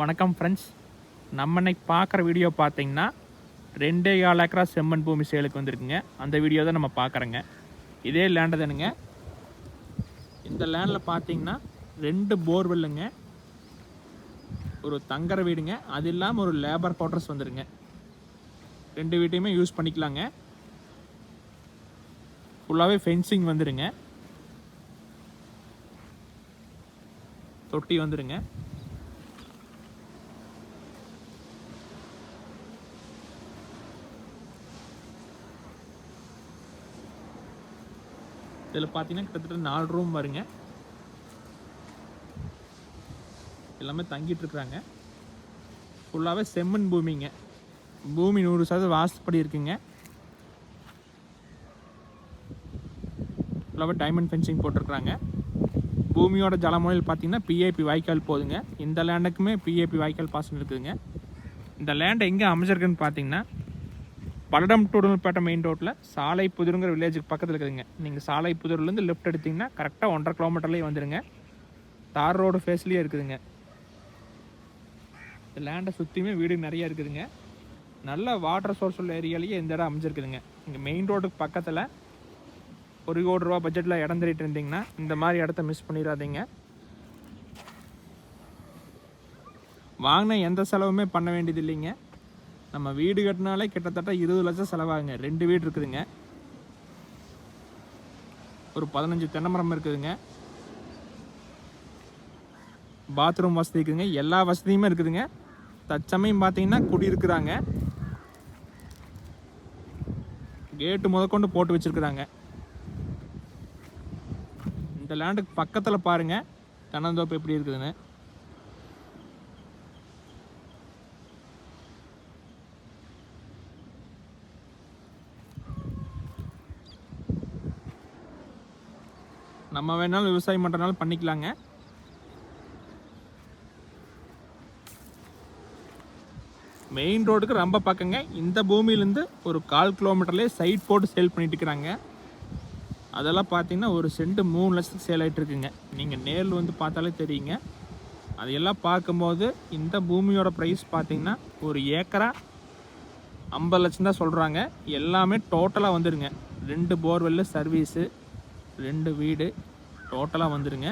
வணக்கம் ஃப்ரெண்ட்ஸ் நம்ம இன்னைக்கு பார்க்குற வீடியோ பார்த்தீங்கன்னா ரெண்டே ஏழு ஏக்கரா செம்மண் பூமி சேலுக்கு வந்திருக்குங்க. அந்த வீடியோ தான் நம்ம பார்க்குறோங்க. இதே லேண்டு தானுங்க. இந்த லேண்டில் பார்த்தீங்கன்னா ரெண்டு போர்வெல்லுங்க ஒரு தங்குற வீடுங்க. அது இல்லாமல் ஒரு லேபர் குவார்ட்டர்ஸ் வந்துருங்க. ரெண்டு வீட்டையுமே யூஸ் பண்ணிக்கலாங்க. ஃபுல்லாகவே ஃபென்சிங் வந்துடுங்க தொட்டி வந்துடுங்க இதில் பார்த்தீங்கன்னா கிட்டத்தட்ட நாலு ரூம் வருங்க. எல்லாமே தங்கிட்டு இருக்கிறாங்க. ஃபுல்லாகவே செம்மண் பூமிங்க. பூமி நூறு சதவீதம் வாசப்படி இருக்குங்க. ஃபுல்லாகவே டைமண்ட் ஃபென்சிங் போட்டிருக்கிறாங்க. பூமியோட ஜலமுறையில் பார்த்தீங்கன்னா பிஏபி வாய்க்கால் போதுங்க. இந்த லேண்டுக்குமே பிஏபி வாய்க்கால் பாசனம் இருக்குதுங்க. இந்த லேண்டை எங்கே அமைச்சிருக்குன்னு பார்த்தீங்கன்னா பல்லடம் டூடல்பேட்டை மெயின் ரோட்டில் சாலை புதூருங்கிற வில்லேஜுக்கு பக்கத்தில் இருக்குதுங்க. நீங்கள் சாலை புதூர்லேருந்து லெஃப்ட் எடுத்தீங்கன்னா கரெக்டாக ஒன்றரை கிலோமீட்டர்லேயே வந்துடுங்க தார் ரோடு ஃபேஸ்லேயே இருக்குதுங்க. இந்த லேண்டை சுற்றியுமே வீடு நிறைய இருக்குதுங்க. நல்ல வாட்டர் சோர்ஸ் உள்ள ஏரியாலேயே இந்த இடம் அமைஞ்சிருக்குதுங்க. இங்கே மெயின் ரோடுக்கு பக்கத்தில் ஒரு கோடி ரூபா பட்ஜெட்டில் இடம் தேடிட்டு இருந்தீங்கன்னா இந்த மாதிரி இடத்த மிஸ் பண்ணிடாதீங்க. வாங்கின எந்த செலவுமே பண்ண வேண்டியது இல்லைங்க. நம்ம வீடு கட்டினாலே கிட்டத்தட்ட இருபது லட்சம் செலவாகுங்க. ரெண்டு வீடு இருக்குதுங்க. ஒரு பதினஞ்சு தென்னை மரம் இருக்குதுங்க. பாத்ரூம் வசதி இருக்குதுங்க. எல்லா வசதியுமே இருக்குதுங்க. தற்சமயம் பார்த்தீங்கன்னா குடியிருக்கிறாங்க கேட்டு முதற்கொண்டு போட்டு வச்சுருக்குறாங்க. இந்த லேண்டுக்கு பக்கத்தில் பாருங்க. தென்னந்தோப்பு எப்படி இருக்குதுன்னு. நம்ம வேணாலும் விவசாயம் பண்ணுறனாலும் பண்ணிக்கலாங்க. மெயின் ரோடுக்கு ரொம்ப பக்கங்க. இந்த பூமியிலேருந்து ஒரு கால் கிலோமீட்டர்லேயே சைட் போட்டு சேல் பண்ணிட்டு இருக்கிறாங்க. அதெல்லாம் பார்த்தீங்கன்னா ஒரு சென்ட் மூணு லட்சத்துக்கு சேல் ஆகிட்டு இருக்குங்க. நீங்கள் நேரில் வந்து பார்த்தாலே தெரியுங்க. அதையெல்லாம் பார்க்கும்போது இந்த பூமியோட ப்ரைஸ் பார்த்தீங்கன்னா ஒரு ஏக்கரா ஐம்பது லட்சம் தான் சொல்கிறாங்க எல்லாமே டோட்டலாக வந்துடுங்க ரெண்டு போர்வெல்லு சர்வீஸு ரெண்டு வீடு டோட்டலாக வந்துடுங்க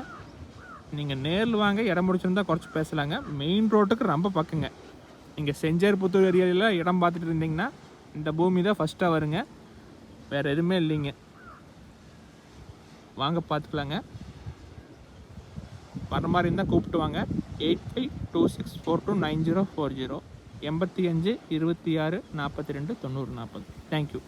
நீங்கள் நேரில் வாங்க இடம் முடிச்சிருந்தா குறைச்சி பேசலாங்க. மெயின் ரோட்டுக்கு ரொம்ப பக்கங்க. நீங்கள் செஞ்சேர் புத்தூர் ஏரியாவில் இடம் பார்த்துட்டு இருந்தீங்கன்னா இந்த பூமி தான் ஃபஸ்ட்டாக வருங்க. வேறு எதுவுமே இல்லைங்க. வாங்க பார்த்துக்கலாங்க. வர மாதிரி இருந்தால் கூப்பிட்டு வாங்க. Eight five two six four two nine zero four zero எண்பத்தி அஞ்சு இருபத்தி ஆறு நாற்பத்தி ரெண்டு தொண்ணூறு நாற்பது. தேங்க்யூ